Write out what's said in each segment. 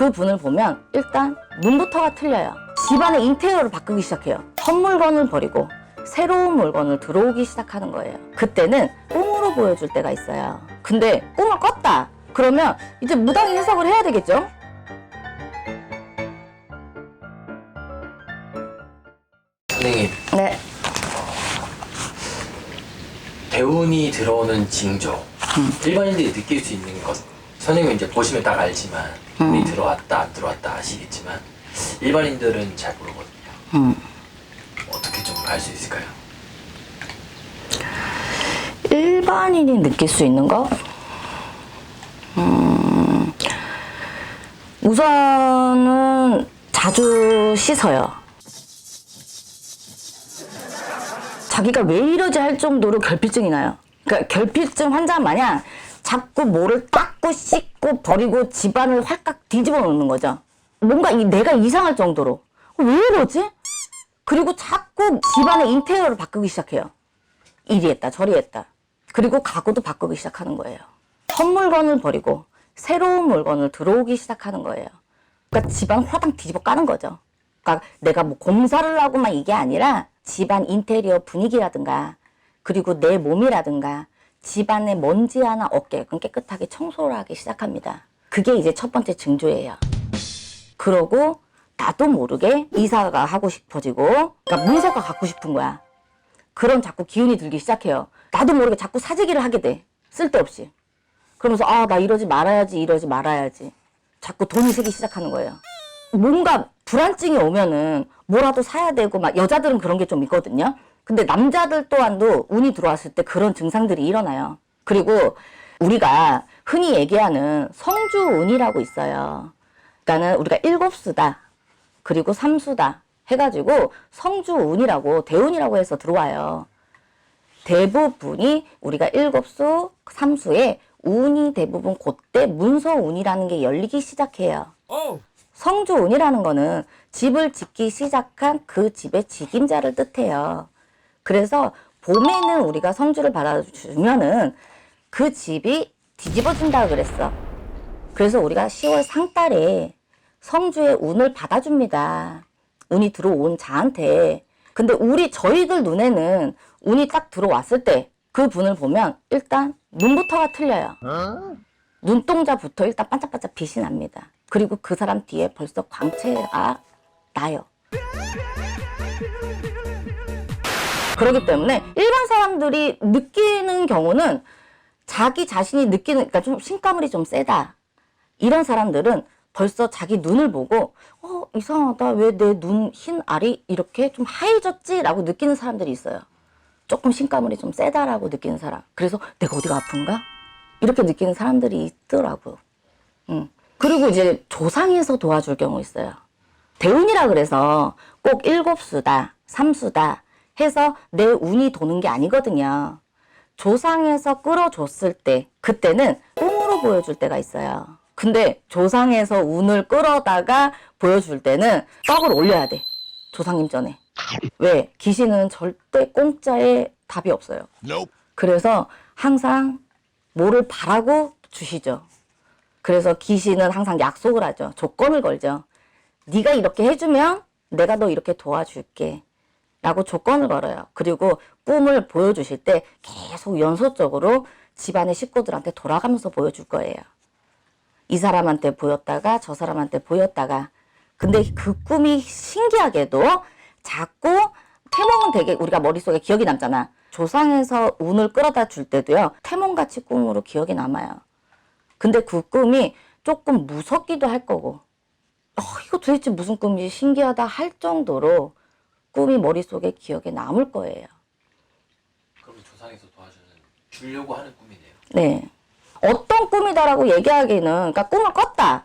그 분을 보면 일단 눈부터가 틀려요. 집안의 인테리어를 바꾸기 시작해요. 첫 물건을 버리고 새로운 물건을 들어오기 시작하는 거예요. 그때는 꿈으로 보여줄 때가 있어요. 근데 꿈을 꿨다. 그러면 이제 무당이 해석을 해야 되겠죠? 선생님 네. 대운이 들어오는 징조 일반인들이 느낄 수 있는 것 선생님은 이제 보시면 딱 알지만 운이 들어왔다 안 들어왔다 아시겠지만 일반인들은 잘 모르거든요 음. 어떻게 좀 알 수 있을까요? 일반인이 느낄 수 있는 거? 음, 우선은 자주 씻어요. 자기가 왜 이러지 할 정도로 결핍증이 나요. 그러니까 결핍증 환자 마냥 자꾸 뭐를 닦고 씻고 버리고 집안을 활깍 뒤집어 놓는 거죠. 뭔가 이 내가 이상할 정도로. 왜 이러지? 그리고 자꾸 집안의 인테리어를 바꾸기 시작해요. 이리 했다 저리 했다 그리고 가구도 바꾸기 시작하는 거예요 첫 물건을 버리고 새로운 물건을 들어오기 시작하는 거예요 그러니까 집안 화당 뒤집어 까는 거죠 그러니까 내가 뭐 공사를 하고만 이게 아니라 집안 인테리어 분위기라든가 그리고 내 몸이라든가 집안에 먼지 하나 없게끔 깨끗하게 청소를 하기 시작합니다 그게 이제 첫 번째 징조예요 그러고 나도 모르게 이사가 하고 싶어지고 그러니까 문서가 갖고 싶은 거야 그런 자꾸 기운이 들기 시작해요. 나도 모르게 자꾸 사재기를 하게 돼. 쓸데없이. 그러면서 아, 나 이러지 말아야지, 이러지 말아야지. 자꾸 돈이 새기 시작하는 거예요. 뭔가 불안증이 오면은 뭐라도 사야 되고 막 여자들은 그런 게 좀 있거든요. 근데 남자들 또한도 운이 들어왔을 때 그런 증상들이 일어나요. 그리고 우리가 흔히 얘기하는 성주운이라고 있어요. 그러니까는 우리가 일곱 수다. 그리고 삼수다 해가지고 성주운이라고 대운이라고 해서 들어와요. 대부분이 우리가 일곱 수, 삼수에 운이 대부분 그때 문서운이라는 게 열리기 시작해요. 성주운이라는 거는 집을 짓기 시작한 그 집의 직임자를 뜻해요. 그래서 봄에는 우리가 성주를 받아주면은 그 집이 뒤집어진다 그랬어. 그래서 우리가 10월 상달에 성주의 운을 받아줍니다. 운이 들어온 자한테. 근데 우리 저희들 눈에는 운이 딱 들어왔을 때 그 분을 보면 일단 눈부터가 틀려요. 눈동자부터 일단 반짝반짝 빛이 납니다. 그리고 그 사람 뒤에 벌써 광채가 나요. 그렇기 때문에 일반 사람들이 느끼는 경우는 자기 자신이 느끼는, 그러니까 좀 신가물이 좀 세다. 이런 사람들은 벌써 자기 눈을 보고, 어, 이상하다. 왜 내 눈 흰 알이 이렇게 좀 하얘졌지? 라고 느끼는 사람들이 있어요. 조금 신가물이 좀 세다라고 느끼는 사람. 그래서 내가 어디가 아픈가? 이렇게 느끼는 사람들이 있더라고요. 음. 그리고 이제 조상에서 도와줄 경우 있어요. 대운이라 그래서 꼭 일곱 수다, 삼수다 해서 내 운이 도는 게 아니거든요. 조상에서 끌어줬을 때, 그때는 꿈으로 보여줄 때가 있어요. 근데 조상에서 운을 끌어다가 보여줄 때는 떡을 올려야 돼. 조상님 전에. 왜? 귀신은 절대 공짜에 답이 없어요. 그래서 항상 뭐를 바라고 주시죠. 그래서 귀신은 항상 약속을 하죠. 조건을 걸죠. 네가 이렇게 해주면 내가 너 이렇게 도와줄게. 라고 조건을 걸어요. 그리고 꿈을 보여주실 때 계속 연속적으로 집안의 식구들한테 돌아가면서 보여줄 거예요. 이 사람한테 보였다가 저 사람한테 보였다가 근데 그 꿈이 신기하게도 자꾸 태몽은 되게 우리가 머릿속에 기억이 남잖아. 조상에서 운을 끌어다 줄 때도요. 태몽같이 꿈으로 기억이 남아요. 근데 그 꿈이 조금 무섭기도 할 거고 어, 이거 도대체 무슨 꿈이지 신기하다 할 정도로 꿈이 머릿속에 기억에 남을 거예요. 그럼 조상에서 도와주는 주려고 하는 꿈이네요 네. 어떤 꿈이다라고 얘기하기는, 그러니까 꿈을 꿨다.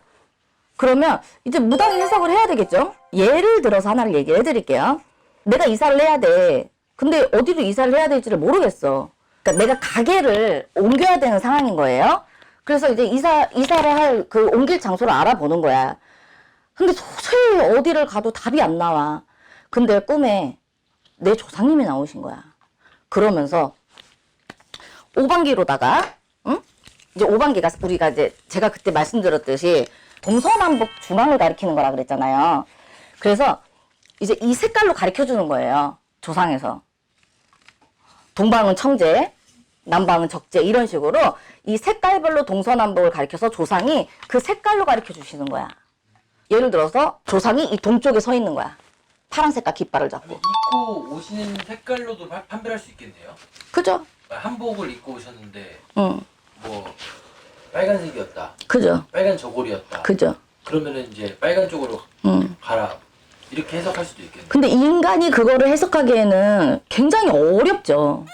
그러면 이제 무당이 해석을 해야 되겠죠? 예를 들어서 하나를 얘기해 드릴게요. 내가 이사를 해야 돼. 근데 어디로 이사를 해야 될지를 모르겠어. 그러니까 내가 가게를 옮겨야 되는 상황인 거예요. 그래서 이제 이사, 이사를 할 그 옮길 장소를 알아보는 거야. 근데 도저히 어디를 가도 답이 안 나와. 근데 꿈에 내 조상님이 나오신 거야. 그러면서 오반기로다가 응? 이제 오반기가 우리가 이제 제가 그때 말씀드렸듯이 동서남북 중앙을 가리키는 거라 그랬잖아요. 그래서 이제 이 색깔로 가르쳐 주는 거예요. 조상에서. 동방은 청제, 남방은 적재 이런 식으로 이 색깔별로 동서남북을 가리켜서 조상이 그 색깔로 가르쳐 주시는 거야. 예를 들어서 조상이 이 동쪽에 서 있는 거야. 파란 색깔 깃발을 잡고. 입고 오시는 색깔로도 파- 판별할 수 있겠네요. 그죠? 한복을 입고 오셨는데 응. 뭐 빨간색이었다, 그죠? 빨간 저고리였다. 그죠? 그러면은 이제 빨간 쪽으로 응. 가라 이렇게 해석할 수도 있겠네요. 근데 인간이 그거를 해석하기에는 굉장히 어렵죠.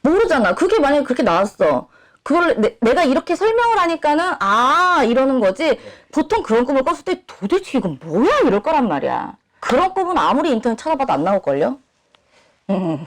모르잖아. 그게 만약에 그렇게 나왔어. 그걸 내, 가 이렇게 설명을 하니까는 아 이러는 거지. 보통 그런 꿈을 꿨을 때 도대체 이건 뭐야 이럴 거란 말이야. 그런 꿈은 아무리 인터넷 찾아봐도 안 나올걸요? 음.